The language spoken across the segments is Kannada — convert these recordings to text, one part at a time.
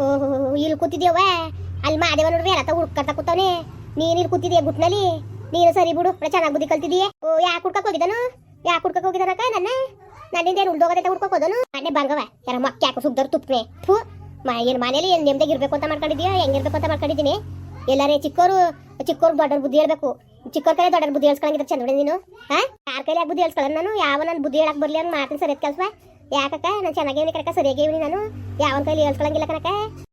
ಓಹೋ, ಇಲ್ಲಿ ಕೂತಿದ್ಯವ ಅಲ್ಲಿ ಮಾದೇವ ನೋಡ್ರಿ, ಎಲ್ಲ ಹುಡ್ಕರ್ತಾ ಕೂತವನೆ. ನೀನ್ ಇಲ್ಲಿ ಕೂತಿದ್ಯ ಗುಟ್ನಲ್ಲಿ? ನೀನು ಸರಿ ಬಿಡು ಚೆನ್ನಾಗಿ ಬುದ್ಧಿ ಕಲ್ತಿದೀಯ ಓ, ಯಾಕೆ ಹುಡ್ಕಕ್ ಹೋಗಿದನು? ಯಾಕೆ ಹುಡ್ಕಕ್ ಹೋಗಿದಾನಕ್ಕ ನನ್ನ? ನನ್ನಿಂದ ಏನು ಉಳ್ದೋಗದೆ ಹುಡ್ಕಕ್ ಹೋದನು? ಮನೆ ಬಂಗವ ಯಾರ ಮಕ್ಕ ಯಾಕೆ ಸುಗ್ದರು ತುಪ್ಪನೆ ಥೂ, ಮ, ಏನು ಮನೇಲಿ ಏನು ನೆಮ್ಮದಿಗೆ ಇರ್ಬೇಕು ಅಂತ ಮಾಡ್ಕೊಂಡಿದ್ಯಾ ಹೆಂಗಿರ್ಬೇಕು ಅಂತ ಮಾಡ್ಕೊಂಡಿದ್ದೀನಿ. ಎಲ್ಲರೇ ಚಿಕ್ಕವರು ಚಿಕ್ಕವ್ರು ದೊಡ್ಡವ್ರ ಬುದ್ಧಿ ಹೇಳ್ಬೇಕು. ಚಿಕ್ಕವ್ರ ಕೈ ದೊಡ್ಡ ಬುದ್ಧಿ ಹೇಳ್ಸ್ಕೊಳಂಗಿದ್ರೆ ಚಂದ ನೀನು. ಹಾ ಯಾರ ಕೈಲಿ ಯಾಕೆ ಬುದ್ಧಿ ಹೇಳ್ಸ್ಕೊಳ್ಳೋಣ ನಾನು? ಯಾವ ನನ್ನ ಬುದ್ಧಿ ಹೇಳಕ್ ಬರ್ಲಿ ಅಂತ ಮಾಡ್ತೀನಿ ಸರಿ ಕೆಲಸ. ಯಾಕಕ್ಕ? ನಾನು ಚೆನ್ನಾಗೇನಿ ಕನಕ ಸರಿಯಾಗೇವಿ ನಾನು. ಯಾವನ್ ಕೈಲಿ ಹೇಳ್ಕೊಳಂಗಿಲ್ಲ ಕಣಕ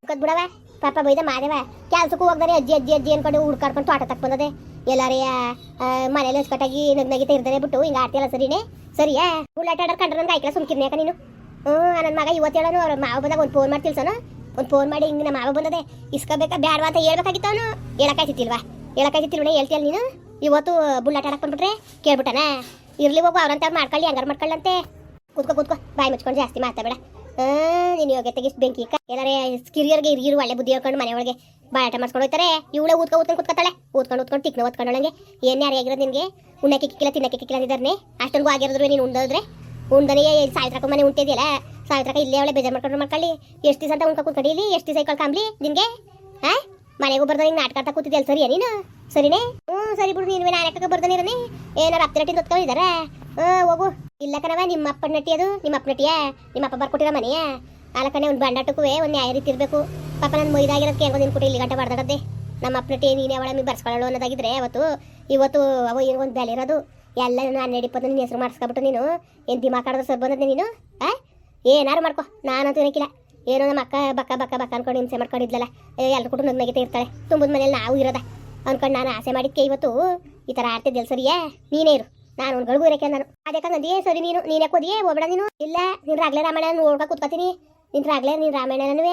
ಕದ್ ಬಿಡವ ಪಾಪ ಬೈದ ಮಾದೇವ ಕೆಲ್ಸಕ್ಕೂ ಹೋಗ್ದಾರೆ ಅಜ್ಜಿ ಅಜ್ಜಿ ಅಜ್ಜಿ ಅನ್ಕೊಂಡು ಹುಡ್ಕಾಡ್ಕೊಂಡು ತೋಟ ತಕ್ ಬಂದದೆ. ಎಲ್ಲಾರೇ ಮನೇಲಿ ಹಚ್ಕಟ್ಟಾಗಿ ನಗ್ನಗಿತ ಇರ್ತಾರೆ ಬಿಟ್ಟು, ಹಿಂಗ ಆಡ್ತಿಯಲ್ಲ ಸರಿನೇ? ಸರಿಯಾ? ಉಳ್ಳಾಟ ಆಡೋರು ಕಂಡ್ರೆ ನಂಗೆ ಆಯ್ಕಲ್ಲ ಸುಮ್ಕಿರ್ನ್ಯಾಕ ನೀನು. ಹ್ಞೂ ನನ್ನ ಮಗ ಇವತ್ತು ಹೇಳೋನು, ಅವ್ರ ಮಾವ ಬಂದಾಗ ಒಂದು ಫೋನ್ ಮಾಡಿ ತಿಳ್ಸೋನು ಒಂದು ಫೋನ್ ಮಾಡಿ ಹಿಂಗೆ ನಮ್ಮ ಮಾವ ಬಂದದೆ. ಇಸ್ಕೋಬೇಕಾ, ಬ್ಯಾಡವಾ ಅಂತ ಹೇಳ್ಬೇಕಾಗಿತ್ತು ಅವನು. ಹೇಳಕ್ಕಾಯ್ತಿಲ್ವಾ ಹೇಳಕ್ಕಾಯ್ತಿಲ್ವೇ ಹೇಳ್ತೀಯಲ್ಲ ನೀನು? ಇವತ್ತು ಬುಳ್ಳಾಟ ಆಡಕ್ ಬಂದ್ಬಿಟ್ರೆ? ಕೇಳ್ಬಿಟ್ಟನ? ಇರ್ಲಿ ಹೋಗು ಅವ್ರಂತ ಮಾಡ್ಕೊಳ್ಳಿ, ಹಂಗಾರು ಮಾಡ್ಕೊಳ್ಳಂತೆ. ಕೂತ್ಕೋ ಕೂತ್ಕೋ. ಬಾಯಿ ಮುಚ್ಕೊಂಡು ಜಾಸ್ತಿ ಮಾತಾಡಬೇಡ. ನೀನು ಯೋಗ್ಯತೆಗೆ ಬೆಂಕಿ ಎಲ್ಲಾರೇ ಕಿರಿಯರಿಗೆ ಹಿರಿಯರು ಒಳ್ಳೆ ಬುದ್ಧಿ ಹೇಳ್ಕೊಂಡು ಮನೆ ಒಳಗೆ ಮಾಡ್ಕೊಂಡು ಹೋಗ್ತಾರೆ. ಇವಳೆ ಊದ್ಕೊ, ಊದ್ಕೊಂಡು ಕೂತ್ಕೊತಾಳೆ. ಊದ್ಕೊಂಡು ಊದ್ಕೊಂಡು ತಿಕ್ನ ಓದ್ಕೊಂಡೊಳಗೆ ಏನು ಯಾರು ಆಗಿರೋ ನಿನಗೆ? ಉಣ್ಣಕ್ಕೆ ಕಿಕ್ಕಿಲ್ಲ, ತಿನ್ನಕ್ಕೆ ಕಿಕ್ಕಿಲ್ಲ ಅಂದಿದ್ದಾನೆ ಅಷ್ಟೊಂದು ಆಗಿರೋದ್ರೆ ನೀನು ಉಂಡೋದ್ರೆ. ಉಂಡನೆ ಸಾಯ್ತ್ರಕ ಮನೆ ಉಂಟಿದೆಯಲ್ಲ? ಸಾಯಿತ್ರಕ ಇಲ್ಲೇ ಅವಳೆ ಬೇಜಾರು ಮಾಡ್ಕೊಂಡು ಮಾಡ್ಕೊಳ್ಳಿ. ಎಷ್ಟು ದಿವಸ ಅಂತ ಉಂಕ ಕೂತ್ಕೊಳ್ಳಿ ಇಲ್ಲಿ ಎಷ್ಟು ದಿವಸ ಕಾಂಬ್ಲಿ ನಿನಗೆ? ಹಾಂ ಮನೆಗೂ ಬರ್ದ ನಿಂಗೆ ನಾಟಕ ಕೂತಿದ್ಯಲ್ಲ, ಸರಿಯಾ ನೀನು? ಸರಿನೇ? ಹ್ಞೂ, ಸರಿ ಬಿಡು, ನೀನು ನಾಟಕ ಬರ್ದನಿರನೆ ಏನಾರು ಅಪ್ಪ ನಟಿ ತೊತ್ಕೊಂಡಿದ್ದಾರೆ ಹ್ಞೂ, ಹೋಗು. ಇಲ್ಲ ಕಣವ ನಿಮ್ಮ ಅಪ್ಪನ ನಟಿ ಅದು, ನಿಮ್ಮ ಅಪ್ಪ ನಟಿಯ. ನಿಮ್ಮ ಅಪ್ಪ ಬರ್ಕೊಟ್ಟಿರೋ ಮನೆಯ. ಅಲ್ಲ ಕಣೆ ಒಂದು ಬಂಡಾಟಕ್ಕೂ ಒಂದು ನ್ಯಾಯ ರೀತಿ ಇರಬೇಕು. ಪಾಪ ನನ್ನ ಮೊಯ್ದಾಗಿರೋದಕ್ಕೆ ಹೆಂಗೋ ನಿನ್ ಕೊಟ್ಟು ಇಲ್ಲಿ ಗಂಟೆ ಮಾಡ್ದಾಡದ್ದೆ ನಮ್ಮ ಅಪ್ಪ ನಟಿ ನೀನೇ ಅವಳ ಮೀ ಬರ್ಸ್ಕೊಳ್ಳೋ ಅನ್ನೋದಾಗಿದ್ರೆ ಅವತ್ತು, ಇವತ್ತು ಅವ ಏನೋ ಒಂದು ಬೆಲೆ ಇರೋದು. ಎಲ್ಲ ನಾನು ನಡೀಪದ ನಿನ್ನ ಹೆಸರು ಮಾಡಿಸ್ಕೊಬಿಟ್ಟು ನೀನು, ಏನು ದಿಮಾಕ್ ಆಡಿದ್ರೆ ಸರ್ ಬಂದದ್ದೆ ನೀನು? ಆ? ಏನಾರು ಮಾಡ್ಕೊ, ನಾನಂತೂ ಏನಕ್ಕಿಲ್ಲ ಏನೋ ನಮ್ಮ ಅಕ್ಕ ಬಕ್ಕ ಬಕ್ಕ ಬಕ್ಕ ಅನ್ಕೊಂಡು ಹಿಂಸೆ ಮಾಡ್ಕೊಂಡಿದ್ಲಲ್ಲ. ಎಲ್ಲರೂ ಕೂಡ ನಗ್ನಗಿತ ಇರ್ತಾಳೆ ತುಂಬದ ಮನೇಲಿ ನಾವು ಇರೋದ. ಅನ್ಕೊಂಡು ನಾನು ಆಸೆ ಮಾಡಿದ್ಕೆ ಇವತ್ತು ಈ ಥರ ಆಡ್ತಿದ್ದಿಲ್ಲ ಸರಿಯೇ? ನೀನೇ ಇರು. ನಾನು ಒಂದು ಗಳಿಗೂ ಇರಕ್ಕೆ ನಾನು ಅದಕ್ಕೆ ಸರಿ ನೀನು, ನೀನೇ ಕೋದಿಯೇ ಹೋಗ್ಬೇಡ ನೀನು. ಇಲ್ಲ, ನೀನು ರಾಗ್ಲೇ ರಾಮಾಯಣ ನೋಡ್ಕೊ ಕೂತ್ಕೊತೀನಿ. ನಿನ್ನ ರಾಗ್ಲೇ, ನೀನು ರಾಮಾಯಣನೂ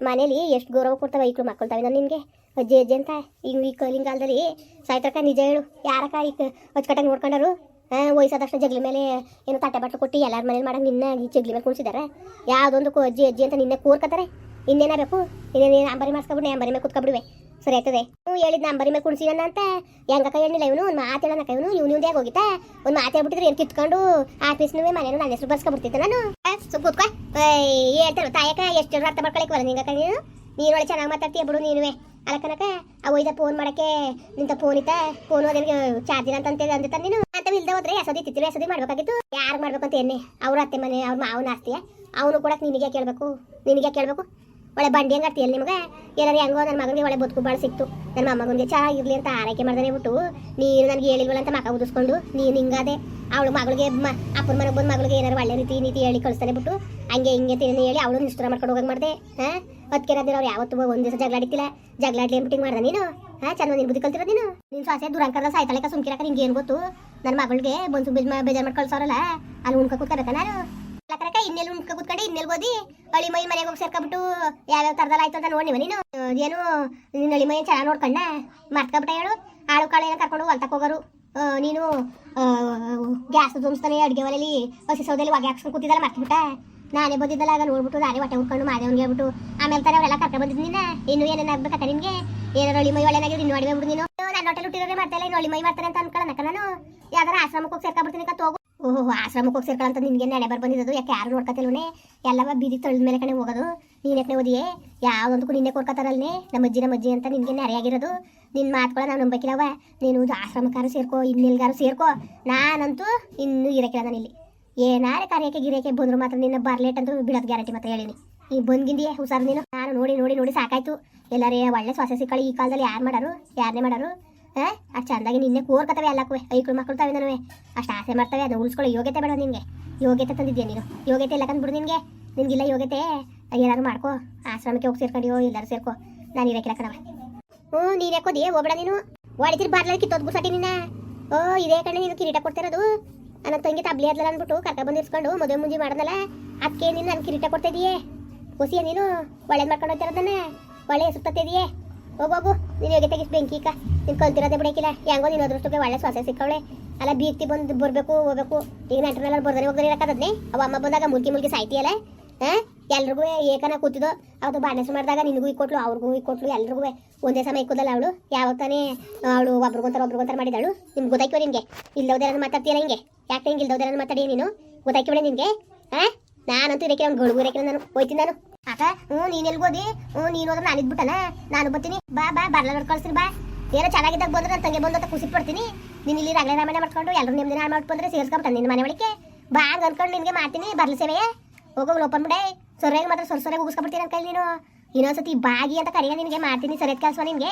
ಮನೇಲಿ ಎಷ್ಟು ಗೌರವ ಕೊಡ್ತಾವೆ ಐಕ್ಳು ಮಕ್ಕಳ್ತಾವೆ ನಾನು ನಿನಗೆ? ಅಜ್ಜಿ ಅಜ್ಜಿ ಅಂತ ಈಗ ಈ ಕಲಿಂಗಾಲದಲ್ಲಿ ಸಾಯ್ತಕ್ಕ ನಿಜ ಹೇಳು. ಯಾರಕ್ಕ ಈ ಅಚ್ಚುಕಟ್ಟಾಗಿ ನೋಡ್ಕೊಂಡರು? ವಯಸ್ಸಾದಷ್ಟು ಜಗ್ಲಿ ಮೇಲೆ ಏನು ತಟ್ಟೆ ಬಟ್ಟಲು ಕೊಟ್ಟು ಎಲ್ಲರ ಮನೇಲಿ ಮಾಡಂಗೆ ನಿನ್ನ ಈ ಜಗ್ಲಿ ಮೇಲೆ ಕುಣಿಸಿದ್ದಾರೆ ಯಾವುದೊಂದು ಅಜ್ಜಿ ಅಜ್ಜಿ ಅಂತ ನಿನ್ನೆ ಕೂರ್ಕತ್ತಾರೆ. ಇನ್ನೇನಾಗಬೇಕು ಇನ್ನೇನು ಅಂಬರಿ ಮಾಡ್ಸ್ಕೊಬಿಡಿ ಅಂಬರಿ ಮೇಲೆ ಕುತ್ಕೊಬಿಡುವೆ. ಸರಿ ಆಯ್ತದೆ. ಹ್ಞೂ, ಹೇಳಿದ್ ನಂಬರಿ ಮೇಲೆ ಕುಣಿಸಿದನ ಅಂತ. ಹೆಂಗಕ್ಕ ಹೇಳಿಲ್ಲ ಇವನು? ಒಂದು ಮಾತು ಹೇಳನಕ ಇವನು? ಇವ್ನು ಇವ್ದೇ ಹೋಗಿತ್ತಾ? ಒಂದು ಮಾತು ಹೇಳ್ಬಿಟ್ಟಿದ್ರೆ ಏನು ಕಿತ್ಕೊಂಡು ಆಫೀಸ್ನೂ ಮನೇನು ನನ್ನ ಹೆಸರು ಬರ್ಸ್ಕೊಬಿಡ್ತಿದ್ದೆ ನಾನು. ಕೂತ್ಕೊ. ಹೇಳ್ತಾರೆ ತಾಯಕ ಎಷ್ಟು ಜನ ಅರ್ಥ ಮಾಡ್ಕೊಳಕ್ಕೆ ಬರ ನಿಂಗಕ್ಕ ನೀನು? ನೀನು ಒಳ್ಳೆ ಚೆನ್ನಾಗಿ ಮಾತಾಡ್ತೀಯ ಬಿಡು ನೀನುವೆ. ಅಲಕ್ಕನಕ ಅವ ಒಯ್ದ ಫೋನ್ ಮಾಡಕ್ಕೆ ನಿಂತ ಫೋನ್ ಇತ್ತ? ಫೋನ್ ಅದೇನಿಗೆ ಚಾರ್ಜ್ ಅಂತ ಅಂದ ನೀನು. ಅಂತ ಇಲ್ದ ಹೋದ್ರೆ ಎಸದಿ ತಿತ್ತಿರಿ, ಎಸದಿ ಮಾಡ್ಬೇಕಾಗಿತ್ತು. ಯಾರು ಮಾಡ್ಬೇಕಂತ ಎಣ್ಣೆ ಅವ್ರ ಅತ್ತೆ ಮನೆ, ಅವ್ರ ಮಾವನ ಆಸ್ತಿಯ? ಅವನು ಕೂಡ ನಿನಗೆ ಕೇಳಬೇಕು ನಿನಗೆ ಕೇಳಬೇಕು ಒಳ್ಳೆ ಬಂಡಿ ಹೆಂಗೆ ಅರ್ತಿಯಲ್ಲಿ ನಿಮಗೆ? ಏನಾರು ಹೆಂಗೋ ನನ್ನ ಮಗನಿಗೆ ಒಳ್ಳೆ ಬದುಕು ಭಾಳ ಸಿಕ್ತು. ನನ್ನ ಮೊಮ್ಮಗನಿಗೆ ಚೆನ್ನಾಗಿರ್ಲಿ ಅಂತ ಆರೈಕೆ ಮಾಡ್ದೇ ಬಿಟ್ಟು. ನೀನು ನನಗೆ ಹೇಳಿಲ್ವಲ್ಲ ಅಂತ ಮಕ ಉದಿಸ್ಕೊಂಡು, ನೀನು ಹಿಂಗಾದೆ. ಅವಳು ಮಗಳಿಗೆ ಮ, ಅಪ್ಪನ ಮನೆಗೆ ಬಂದು ಮಗಳಿಗೆ ಏನಾರು ಒಳ್ಳೆ ರೀತಿ ನೀತಿ ಹೇಳಿ ಕಳಿಸ್ತಾನೆ ಬಿಟ್ಟು, ಹಂಗೆ ಹಿಂಗೆ ತಿನ್ನ ಹೇಳಿ ಅವಳು ನಿಷ್ಠುರ ಮಾಡ್ಕೊಂಡು ಹೋಗಂಗೆ ಮಾಡಿದೆ. ಹಾಂ? ಅದಕ್ಕೆ ಅವ್ರು ಯಾವತ್ತು ಒಂದು ದಿವಸ ಜಗಳಾಡಿತಿಲ್ಲ ಜಗಳಾಡ್ಲಿ ಅಂಬಿಟ್ಟಿಂಗ್ ಮಾಡ್ದೆ ನೀನು? ಹಾಂ ಚೆನ್ನಾಗಿ ನೀನು ಬುದ್ಧಿ ಕಲ್ತಿರೋದು ನೀನು? ನಿನ್ನ ಸಾಸೆ ದುರಂಕರದ ಸಾಯ್ತಾಳೆ ಸುಮ್ಕಿರಕ ನಿಂಗೆ ಏನು ಗೊತ್ತು? ನನ್ನ ಮಗಳಿಗೆ ಬಂದು ಬೇಜ ಬೇಜಾರು ಮಾಡಿ ಕಳ್ಸೋರಲ್ಲ. ಅಲ್ಲಿ ಉಣ್ಕೊ ಕೂತ್ಕೋಬೇಕಾ ನಾನು? ಕರಕ ಇನ್ನೆಲ್ ಉಂಡ್ಕ ಕೂತ್ಕೊಂಡು ಇನ್ನೆಲ್ ಓದಿ? ಅಳಿ ಮೈ ಮನೆಗೆ ಹೋಗಿ ಸೇರ್ಕೊಬಿಟ್ಟು ಯಾವ್ಯಾವ ತರದಲ್ಲ ಆಯ್ತು ಅಂತ ನೋಡಿ ನೀನು. ಏನು, ನಿನ್ನ ಅಳಿ ಮೈ ಚೆನ್ನಾಗಿ ನೋಡ್ಕೊಂಡ? ಮರ್ತ್ಕೊಬಿಟ್ಟ ಹೇಳು. ಆಳು ಕಾಳು ಏನೋ ಕರ್ಕೊಂಡು ಹೊಲ್ತಕ್ಕೆ ಹೋಗೋರು. ನೀನು ಗ್ಯಾಸ್ ತುಂಬಿಸ್ತಾನೆ, ಅಡುಗೆ ಒಲೆಯಲ್ಲಿ ಹಸಿ ಸೌದೆಯಲ್ಲಿ ಹೊಗೆ ಹಾಕ್ಸ್ಕೊಂಡು ಕೂತಿದ್ದಲ್ಲ ಮರ್ತ್ಬಿಟ್ಟ? ನಾನೇ ಬಂದಿದ್ದಲ್ಲ, ಆಗ ನೋಡ್ಬಿಟ್ಟು ನಾನೇ ಹೊಟ್ಟೆ ಉಟ್ಕೊಂಡು ಮಾದೇವನ್ಗೆ ಹೇಳ್ಬಿಟ್ಟು, ಆಮೇಲೆ ತಾನೇ ಅವರೆಲ್ಲ ಕರ್ಕೊಂಡು ಬಂದಿದ್ದು ನಿನ್ನ ಇನ್ನು ಏನೇನು ಆಗ್ಬೇಕಕ್ಕ ನಿನಗೆ? ಏನಾರು ಅಳಿ ಮೈ ಒಳ್ಳೆನಾಗಿದ್ದು ಇನ್ನು ಅಡಿಗೆ ಬಿಡು ನೀನು. ನನ್ನ ಹೊಟ್ಟೆ ಹುಟ್ಟಿರೋದೇ ಮಾಡ್ತಾ ಇಲ್ಲ ಅಳಿ ಮೈ ಮಾಡ್ತಾರೆ ಅಂತ ಅನ್ಕೊಳ್ಳೋಣ ನಾನು. ಯಾವ್ದಾರ ಆಶ್ರಮಕ್ಕೆ ಹೋಗಿ ಸೇರ್ಕೊಬಿಡ್ತೀನಿ ಹೋಗು. ಓಹೋ, ಆಶ್ರಮಕ್ಕೆ ಹೋಗಿ ಸೇರ್ಕೊಳ್ಳಂತ ನಿನ್ಗೆ ನಡೆ ಬರ್ ಬಂದಿದ್ದು ಯಾಕೆ ಯಾರು ನೋಡ್ಕೊತಿಲ್ವನೇ? ಎಲ್ಲವ ಬೀದಿ ತೊಳೆದ ಮೇಲೆ ಕಣೆ ಹೋಗೋದು. ನೀನ್ ಯಾಕೆ ಓದಿಯೇ? ಯಾವ್ದೊಂದಕ್ಕೂ ನಿನ್ನೆ ಕೊಡ್ಕೊತಾರಲ್ನೇ? ನಮ್ಮ ಅಜ್ಜಿ ನಮ್ಮ ಅಜ್ಜಿ ಅಂತ ನಿನ್ಗೆ ನೆರೆಯಾಗಿರೋದು ನಿನ್ನ ಮಾತುಗಳ ನಾವು ನಂಬಕ್ಕಿಲ್ಲವ ನೀನು ಆಶ್ರಮಕ್ಕಾರು ಸೇರ್ಕೋ, ಇನ್ನೆಲ್ಗಾರು ಸೇರ್ಕೋ. ನಾನಂತೂ ಇನ್ನೂ ಇರಕ್ಕಿಲ್ಲ ನಾನು ಇಲ್ಲಿ ಏನಾರೆ ಕಾರ್ಯಕ್ಕೆ ಗಿರಕ್ಕೆ ಬಂದ್ರು ಮಾತ್ರ ನಿನ್ನ ಬರ್ಲೇಟ್ ಅಂತೂ ಬಿಡೋದು ಗ್ಯಾರಂಟಿ ಮಾತ್ರ ಹೇಳಿನಿ. ಈ ಬಂದ್ಗಿಂದಿಯೇ, ಹುಷಾರು ನೀನು. ನಾನು ನೋಡಿ ನೋಡಿ ನೋಡಿ ಸಾಕಾಯ್ತು. ಎಲ್ಲರೇ ಒಳ್ಳೆ ಶ್ವಾಸ ಸಿಕ್ಕಳಿ. ಈ ಕಾಲದಲ್ಲಿ ಯಾರು ಮಾಡಾರು? ಯಾರನ್ನೇ ಮಾಡಾರು? ಅಷ್ಟು ಚಂದಾಗಿ ನಿನ್ನೆ ಕೋರ್ಕತವೆ ಎಲ್ಲಕ್ಕೂ ಐಕ್ಳು ಮಕ್ಕಳು ತಾವೆ ನನವೆ ಅಷ್ಟು ಆಸೆ ಮಾಡ್ತವೆ ಅದು ಉಳಿಸ್ಕೊಳ್ಳೋ ಯೋಗ್ಯತೆ ಬೇಡ ನಿನಗೆ. ಯೋಗ್ಯತೆ ತಂದಿದ್ಯಾ ನೀನು? ಯೋಗ್ಯತೆ ಇಲ್ಲ ಕಂದ್ಬಿಡು ನಿನಗೆ. ನಿನಗಿಲ್ಲ ಯೋಗ್ಯತೆ? ಏನಾದ್ರು ಮಾಡ್ಕೋ. ಆಶ್ರಮಕ್ಕೆ ಹೋಗಿ ಸೇರ್ಕೊಂಡಿಯೋ ಎಲ್ಲರೂ ಸೇರ್ಕೋ. ನಾನು ಇರಕ್ಕಿಲ್ಲ ಕಣವ ಹ್ಞೂ, ನೀನು ಯಾಕೋದಿ ಹೋಗ್ಬೇಡ ನೀನು. ಹೊಡಿತಿರ್ ಬಾರ್ಲ ಕಿತ್ತೋದ್ ಬಿಡ್ಸಾಟಿ ನಿನ್ನ. ಓ, ಇದೇ ಕಣ್ಣೆ ನೀನು ಕಿರೀಟ ಕೊಡ್ತಿರೋದು. ನನ್ನ ತಂಗಿ ತಬ್ಲಿ ಅದ್ಲ ಅಂದ್ಬಿಟ್ಟು ಕರ್ಕ ಬಂದು ಇರ್ಸ್ಕೊಂಡು ಮದುವೆ ಮುಂಜಿ ಮಾಡದಲ್ಲ. ಅದಕ್ಕೆ ನೀನು ನನ್ನ ಕಿರೀಟ ಕೊಡ್ತಾ ಹೊಸಿಯ ನೀನು? ಒಳ್ಳೇದು ಮಾಡ್ಕೊಂಡು ಹೋಗ್ತಿರೋದನ್ನ ಒಳ್ಳೆ ಸುತ್ತಿದೆಯೇ ಹೋಗೋಗು ನೀನು ಹೇಗೆ ತೆಗಿಸ್ ಬೆಂಕಿ ಈಗ? ನೀನು ಕಲ್ತಿರೋದೇ ಬಿಡಕ್ಕಿಲ್ಲ. ಹೆಂಗೋ ನೀನು ಅದೃಷ್ಟಕ್ಕೆ ಒಳ್ಳೆ ಶ್ವಾಸ ಸಿಕ್ಕವಳೆ. ಅಲ್ಲ ಬೀಗ್ತಿ ಬಂದು ಬರಬೇಕು, ಹೋಗ್ಬೇಕು. ಈಗ ನೆಂಟ್ರೆಲ್ಲ ಬರ್ದಾನೆ ಹೋಗ್ದಾನೆ ಇರಕ್ಕದನ್ನೇ ಅವ ಅಮ್ಮ ಬಂದಾಗ ಮುಲ್ಕಿ ಮುಲ್ಕಿ ಸಾಯ್ತಿಯಲ್ಲ? ಹಾಂ ಎಲ್ರಿಗೂ ಏಕನ ಕೂತಿದ್ದು. ಅವತ್ತು ಬಾಣಸು ಮಾಡಿದಾಗ ನಿನಗೂ ಇಕ್ಕೊಟ್ಲು ಅವ್ರಿಗೂ ಇಕ್ಕೊಟ್ಲು ಎಲ್ರಿಗೂ. ಒಂದೇ ಸಮಯ ಇಕ್ಕೋದಲ್ಲ ಅವಳು. ಯಾವಾಗ ತಾನೇ ಅವಳು ಒಬ್ರಿಗೊಂತಾರ ಒಬ್ರಿಗೊಂತಾರ ಮಾಡಿದಳು ನಿಮ್ಗೆ ಗೊತ್ತಾಯ್ತು ನಿನಗೆ? ಇಲ್ಲದವ್ರ ಮಾತಾಡ್ತೀಯಲ್ಲ ಹಿಂಗೆ? ಯಾಕೆ ಹಿಂಗೆ ಇಲ್ದವ್ರ ಮಾತಾಡಿ ನೀನು? ಗೊತ್ತಾಯ್ತು ಬಿಡಿ ನಿನಗೆ. ಹಾಂ ನಾನಂತೂ ಇರಕ್ಕೆ ಒಂದು ಗಳು ಇರಕ್ಕೆ ನಾನು ಹೋಯ್ತೀನಿ ನಾನು. ಅಕ್ಕ ಹ್ಞೂ, ನೀನ್ ಎಲ್ಗೋದಿ? ಹ್ಞೂ, ನೀನ್ ಹೋದ್ರೆ ನಾನು ಇದ್ಬಿಟ್ಟನ. ನಾನು ಬರ್ತೀನಿ. ಬಾ ಬಾ, ಬರ್ಲ ನೋಡಿ ಕಳ್ಸ್ತೀನಿ, ಬಾ. ಏನೋ ಚೆನ್ನಾಗಿದ್ದಾಗ ಬಂದ್ರೆ ನನ್ನ ತಂಗಿ ಬಂದು ಖುಷಿ ಪಡ್ತೀನಿ. ನೀನು ಇಲ್ಲಿ ರಗಳೆ ರಾಮಾಯಣ ಮಾಡ್ಕೊಂಡು ಎಲ್ಲರೂ ನಿಮ್ದು ನಾನು ಮಾಡ್ಕೊಂಡ್ರೆ ಸೇರ್ಸ್ಕೊಂಬಿಟ್ಟ ನಿನ್ನ ಮನೆ ಒಳಗೆ ಬಾ ಹಂಗೆ ಅನ್ಕೊಂಡು ನಿನಗೆ ಮಾಡ್ತೀನಿ, ಬರ್ಲಿ ಸೇವೆಯೇ ಹೋಗೋ ಓಪನ್ ಬಿಡೇ. ಸೊರ್ರೆಗೆ ಮಾತ್ರ ಸೊರ್ ಮುಗಿಸ್ಕೊಬಿಡ್ತೀನಿ ಅನ್ಕಲ್ ನೀನು ಇನ್ನೊಂದ್ಸತಿ ಬಾಗಿ ಅಂತ ಕರೆಯ ನಿನಗೆ ಮಾಡ್ತೀನಿ, ಸರಿಯದ ಕೆಲಸ ನಿನಗೆ.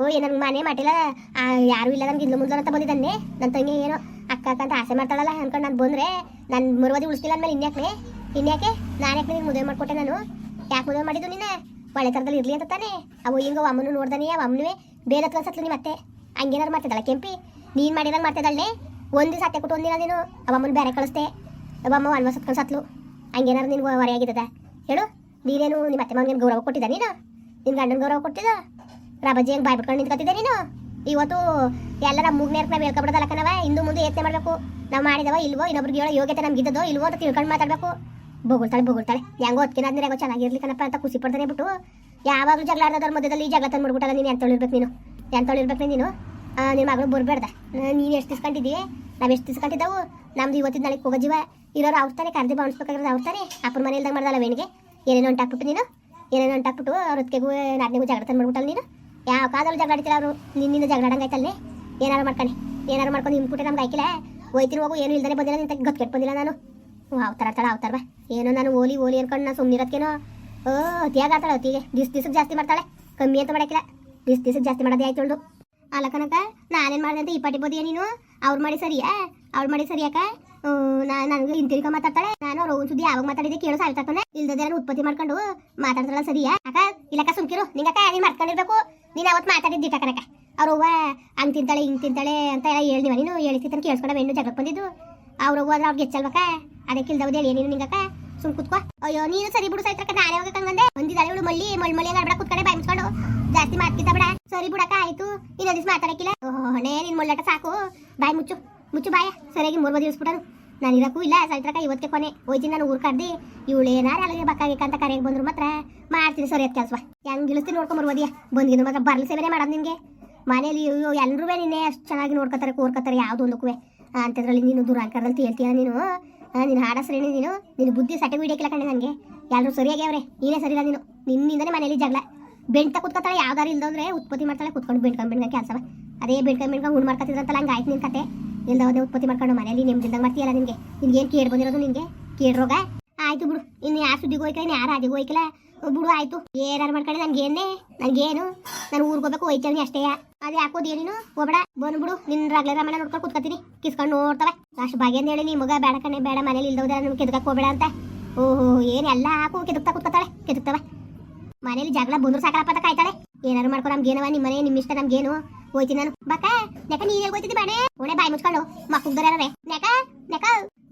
ಓ, ಏ ನನ್ಗೆ ಮನೆ ಮಾಡಿಲ್ಲ ಯಾರು ಇಲ್ಲ ನನ್ಗೆ ಇಲ್ಲ ಮುಂದೆ ಅಂತ ಬಂದಿದ್ದಾನೆ. ನನ್ನ ತಂಗಿ ಏನೋ ಅಕ್ಕ ಅಕ್ಕ ಅಂತ ಆಸೆ ಮಾಡ್ತಾಳಲ್ಲ, ಅನ್ಕೊಂಡು ನಾನು ಬಂದ್ರೆ. ನಾನು ಮರುವಾದಿ ಉಳಿಸ್ತಿಲ್ಲ ಅಂದ್ಮೇಲೆ ಇನ್ಯಾಕೆ ಇನ್ಯಾಕೆ? ನಾನು ಯಾಕೆ ನಿನಗೆ ಮದುವೆ ಮಾಡಿಕೊಟ್ಟೆ ನಾನು? ಯಾಕೆ ಮದುವೆ ಮಾಡಿದ್ದು ನಿನ್ನ ಒಳ್ಳೆ ಥರದಲ್ಲಿ ಇರಲಿ ಅಂತ ತಾನೆ. ಅವು ಹಿಂಗ ಅಮ್ಮನೂ ನೋಡ್ದಾನೆ, ಅವ ಅಮ್ಮನೂ ಬೇರೆ ಕಲ್ಸತ್ಲು ಸತ್ಲು ನಿಮ್ಮ ಮತ್ತೆ. ಹಂಗೇನಾರು ಮಾಡ್ತಿದ್ದಾಳೆ ಕೆಂಪಿ? ನೀನು ಮಾಡಿದಂಗೆ ಮಾಡ್ತಿದ್ದಾಳೆ? ಒಂದು ದಿವಸ ಅತ್ತೆ ಕೊಟ್ಟು ಒಂದಿನ ನೀನು ಅವಮ್ಮನ ಬೇರೆ ಕಳಿಸ್ದೆ. ಅವಮ್ಮ ಒಂದು ಸತ್ಕೊಂಡು ಸತ್ಲು? ಹಂಗೇನಾರು ನಿನ್ಗೆ ಹೊರೆಯಾಗಿದ್ದದ ಹೇಳು, ನೀನೇನು ನಿಮ್ಮ ಅತ್ತೆ ಮಗನಿಗೆ ಗೌರವ ಕೊಟ್ಟಿದ್ದ ನೀನು? ನಿನ್ನ ಗಂಡನ ಗೌರವ ಕೊಟ್ಟಿದ್ದ? ರಾಬಜ್ಜಿ ಹೆಂಗೆ ಬಾಯ್ ಬಿಟ್ಕೊಂಡು ನಿಂತ್ಕೊತಿದ್ದೆ ನೀನು? ಇವತ್ತು ಎಲ್ಲರ ಮೂಗ್ನೇರ್ಕ ನಾವು ಹೇಳ್ಕೊಬಿಡೋದಲ್ಲ ಕಣವ ಇಂದು ಮುಂದೆ ಯೋಚನೆ ಮಾಡಬೇಕು. ನಾವು ಮಾಡಿದವ ಇಲ್ವೋ, ಇನ್ನೊಬ್ರಿಗೆ ಹೇಳೋ ಯೋಗ್ಯತೆ ನಮ್ಗೆ ಇದ್ದದೋ ಇಲ್ವೋ ಅಂತ ತಿಳ್ಕೊಂಡು ಮಾತಾಡಬೇಕು. ಬೊಗಳ್ತಾಳೆ ಬೊಗಳ್ತಾಳೆ. ಹೆಂಗೋ ಅದಕ್ಕೆ ನಾನು ಹೆಂಗೋ ಚೆನ್ನಾಗಿರ್ಲಿ ಕಣಪ್ಪ ಅಂತ ಖುಷಿ ಪಡ್ತಾನೆ ಬಿಟ್ಟು. ಯಾವಾಗಲೂ ಜಗಳ ಆಡೋದ್ರ ಮಧ್ಯದಲ್ಲಿ ಜಗಳ ತಂದು ಮಾಡ್ಬಿಟ್ಟಲ್ಲ ನೀನು ಎಂತೊಳಿರ್ಬೇಕು ನೀನು? ಎಂತೊಳಿರ್ಬೇಕು ನೀನು? ನಿಮ್ಮ ಮಗಳು ಬರಬೇಡ್ದ ನೀನು ಎಷ್ಟು ತಿಸ್ಕೊಂಡಿದ್ದೀವಿ ನಾವು ಎಷ್ಟು ತಿಸ್ಕೊಂಡಿದ್ದಾವು ನಮ್ದು ಇವತ್ತಿನ ನಾಳೆಗೆ ಹೋಗೋ ಜೀವ. ಇರೋರು ಅವ್ರ ತಾನೇ ಕರ್ದಿ ಬಾಣಿಸ್ಬೇಕಾಗಿರೋದು ಅವ್ರ ತಾನೇ. ಅಪ್ಪನ ಮನೆಯಲ್ದಾಗ ಮಾಡ್ದಲ್ಲ ವೇಣಿಗೆ? ಏನೇನೋ ಹೊಂಟಾಕ್ಬಿಟ್ಟು ನೀನು? ಏನೇನೋ ಹೊಂಟಾಕ್ಬಿಟ್ಟು ಅವ್ರ ಹೊತ್ತಿಗೆಗೂ ನಾದ್ನಿಗೂ ಜಗಳ ತಂದು ನೀನು? ಯಾವ ಕಾಲದಲ್ಲಿ ಜಗಳ ಅವರು. ನಿನ್ನಿಂದ ಜಗಳ ಆಡಂಗಾಯ್ತಲ್ಲೇ ಏನಾರು ಮಾಡ್ಕೊಂಡು ಏನಾರು ಮಾಡ್ಕೊಂಡು ನಿಮ್ಬಿಟ್ಟೆ ನಮ್ಗೆ ಆಯ್ಕಿಲ್ಲ. ಹೋಯ್ತೀನಿ ಹೋಗು, ಏನು ಇಲ್ದೇ ಬಂದಿಲ್ಲ ನಿಂತ ಗೊತ್ತು ಬಂದಿಲ್ಲ ನಾನು. ಅವತಾರ ಅವತಾರ ಬಾ. ಏನೋ ನಾನು ಓಲಿ ಓಲಿ ಅನ್ಕೊಂಡು ನಾನು ಸುಮ್ಮನಿರೋದ್ಕೇನೋ ಓ, ಅತಿಯಾಗ ಆತಾಳ ಅತಿಗೆ. ದಿಸ್ ದಿಸಕ್ಕೆ ಜಾಸ್ತಿ ಮಾಡ್ತಾಳೆ. ಕಮ್ಮಿ ಅಂತ ಮಾಡಕ್ಕಿಲ್ಲ. ದಿಸ್ ದಿಸಕ್ಕೆ ಜಾಸ್ತಿ ಮಾಡೋದೇ ಆಯ್ತು ಅಲ್ಲ ಕನಕ, ನಾನೇನು ಮಾಡಿದೆ ಅಂತ ಈ ಪಾಟಿ ಬೋದಿಯ ನೀನು? ಅವ್ರು ಮಾಡಿ ಸರಿಯಾ? ಅವ್ರು ಮಾಡಿ ಸರಿಯಾಕ? ನಾನು ನನಗೆ ಹಿಂತಿರ್ಕ ಮಾತಾಡ್ತಾಳೆ. ನಾನು ಅವ್ರ ಸುದ್ದಿ ಯಾವಾಗ ಮಾತಾಡಿದೆ ಕೇಳೋ ಸಾಯ್ತಾನೆ ಇಲ್ದದೆ ನಾನು ಉತ್ಪತ್ತಿ ಮಾಡ್ಕೊಂಡು ಮಾತಾಡ್ತಾಳ ಸರಿಯಾ? ಅಕ್ಕ, ಇಲ್ಲಕ್ಕ ಸುಮ್ಕಿರು ನಿಂಗಕ್ಕ ನೀನು ಮಾಡ್ಕೊಂಡಿರ್ಬೇಕು. ನೀನು ಅವತ್ತು ಮಾತಾಡಿದ್ದಿಟ್ಟ ಕನಕ. ಅವ್ರವ್ವ ಹಂಗೆ ತಿಂತಾಳೆ, ಹಿಂಗೆ ತಿಂತಾಳೆ ಅಂತ ಎಲ್ಲ ಹೇಳಿವ ನೀನು. ಹೇಳ್ತಿತ್ತು ಕೇಳಿಸ್ಕೊಂಡ ಹೆಣ್ಣು ಜಗಳಕ್ಕೆ ಬಂದಿದ್ದು. ಅವ್ರು ಅಂದ್ರೆ ಅವ್ರಿಗೆ ಹೆಚ್ಚಲ್ವಕ್ಕ ಅದಕ್ಕೆ ಇಲ್ದವ್ದು ಹೇಳಿ ನೀನು ನಿಂಗಕ್ಕ ಸುಮ್ ಕುತ್ಕೋ. ಅಯ್ಯೋ, ನೀನು ಸರಿ ಬಿಡು ಸಾಯ್ತ್ರಕ್ಕ ನಾನೇ ಹೋಗಕ್ಕೆ ಹಂಗಂದೆ. ಒಂದಿದ್ದಾಳೆ ಇವಳು ಮಳ್ಳಿ ಮಳ್ ಮಳ್ಳಿ ಎಲ್ಲ ಕುತ್ಕಡೆ ಬಾಯ್ ಮುಚ್ಕೊಂಡು ಜಾಸ್ತಿ ಮಾತ್ಕಿದ್ದ ಬಿಡ. ಸರಿ ಬಿಡಕ್ಕ ಆಯ್ತು. ಇನ್ನೊಂದ್ ದಿಸ್ ಮಾತಾಡಕ್ಕಿಲ್ಲ. ಹೊಣೆ, ನಿನ್ ಮೊಳ್ಳಾಟ ಸಾಕು. ಬಾಯ್ ಮುಚ್ಚು. ಮುಚ್ಚು ಬಾಯ. ಸರಿಯಾಗಿ ಮೂರು ದಿವಸ ಬಿಡನು ನಾನು ಇರಕ್ಕೂ ಇಲ್ಲ ಸೈತ್ರಕ ಇವತ್ತೇ ಕೊನೆ. ಹೋಯ್ತೀನಿ ನಾನು ಊರ್ ಕರ್ದಿ. ಇವಳು ಏನಾರ ಅಲ್ಲಿಗೆ ಬಕ್ಕಾಗಿಕ್ಕ ಅಂತ ಕರೆಗೆ ಬಂದ್ರು ಮಾತ್ರ. ಮಾಡ್ತೀನಿ ಸರಿ ಕೆಲಸ ಹೆಂಗ್ ಇಳಿಸ್ತೀನಿ ನೋಡ್ಕೊಂಡ್ ಬರ್ಬೋದಿಯ ಬಂದಿದ್ದು ಮಾತ್ರ ಬರ್ಲಿ ಸೇವೆ ಮಾಡೋದು ನಿಮ್ಗೆ ಮನೇಲಿ ಎಲ್ರೂ ನಿನ್ನೆ ಅಷ್ಟು ಚೆನ್ನಾಗಿ ನೋಡ್ಕೊತಾರೆ, ಕೂರ್ಕತರ, ಯಾವ್ದು ಒಂದಕ್ಕೂ ಅಂತದ್ರಲ್ಲಿ ನೀನು ದೂರ ಅಂತ ಹೇಳ್ತೀಯ ನೀನು? ನೀನು ಹಾಡ ಸರಿ ನೀನು ನಿನ್ನ ಬುದ್ಧಿ ಸಟೆ ಹಿಡಿಯಕ್ಕಿಲ್ಲ ಕಣೆ ನನಗೆ. ಎಲ್ಲರೂ ಸರಿಯಾಗಿ ಅವ್ರೆ ನೀನೇ ಸರಿಲ್ಲ ನೀನು. ನಿನ್ನಿಂದನೇ ಮನೇಲಿ ಜಗಳ. ಬೆಂಟ ಕುತ್ಕೊತಾಳೆ, ಯಾವ್ದಾರು ಇಲ್ದಂದ್ರೆ ಉತ್ಪತ್ತಿ ಮಾಡ್ತಾಳೆ, ಕುತ್ಕೊಂಡು ಬೆಂಟ್ಕೊಂಡು ಬೆಂಡ್ಕ ಕೆಲಸವ. ಅದೇ ಬೆಂಡ್ಕೊಂಡ್ ಬೆಂಡ್ಕೊಂಡು ಹುಣ್ ಮಾಡ್ಕೊತಿದ್ರಂತಲ್ಲ ಹಂಗೆ ಆಯ್ತು ನಿನ್ನ ಕತೆ. ಇಲ್ದವದೇ ಉತ್ಪತ್ತಿ ಮಾಡ್ಕೊಂಡು ಮನೇಲಿ ನೆಮ್ಮದಿಲ್ದಂಗೆ ಮಾಡ್ತೀಯಲ್ಲ ನಿಮಗೆ ನಿನ್ಗೆ? ಏನು ಕೇಳಿ ಬಂದಿರೋದು ನಿಮಗೆ ಕೇಳಿ ರೋಗ? ಆಯ್ತು ಬಿಡು. ಇನ್ನು ಯಾರು ಸುದ್ದಿಗೆ ಹೋಯ್ಕಲ್ಲ ಇನ್ನು ಯಾರು ಅದಿಗೆ ಹೋಯ್ಕಲ್ಲ ಬಿಡು, ಆಯ್ತು. ಏನಾರು ಮಾಡ್ಕೊಂಡೆ ನನ್ಗೇನೆ ನನಗೇನು ನಾನು ಊರಿಗೆ ಹೋಗ್ಬೇಕು ಹೋಯ್ತೀನಿ ಅಷ್ಟೇ. ಅದು ಯಾಕೋದು ಏನೇನು ಹೋಗ್ಬೇಡ. ಬಂದ್ಬಿಡು ನಿನ್ನ ರಗ್ಲೆ ರಾಮಣ್ಣ ನೋಡ್ಕೊಂಡು ಕೂತ್ಕೊತೀನಿ. ಕಿಸ್ಕೊಂಡು ನೋಡ್ತವೆ. ಅಷ್ಟು ಭಾಗ್ಯ ಅಂತ ಹೇಳಿ ನಿಮ್ ಮಗ ಬೇಡ ಕಣ್ಣೆ ಬೇಡ. ಮನೇಲಿ ಇಲ್ದವ್ರೆ ನಮ್ಗೆ ಕೆದಕಕ್ಕೆ ಹೋಗ್ಬೇಡ ಅಂತ. ಓಹೋ ಏನೆಲ್ಲ ಹಾಕು, ಕೆದಕ್ತಾ ಕುತ್ಕೊತಾಳೆ, ಕೆದಕ್ತವೆ. ಮನೇಲಿ ಜಗಳ ಬಂದ್ರು ಸಾಕಲಪ್ಪ ಅಂತ ಕಾಯ್ತಾಳೆ. ಏನಾರು ಮಾಡ್ಕೊ ನಮ್ಗೇನವ ನಿಮ್ಮ ಮನೆ ನಿಮ್ಮ ಇಷ್ಟ ನಮ್ಗೇನು ಹೋಯ್ತೀನಿ ನಾನು. ಬಕ ನೆಕ, ನೀನ್ ಹೋಗ್ತಿದ್ದಿ ಬಾಣೆ? ಒಳ್ಳೆ ಬಾಯಿ ಮುಚ್ಕೊಂಡು. ಮಕ್ಕಳು ನೆಕ ನೆಕ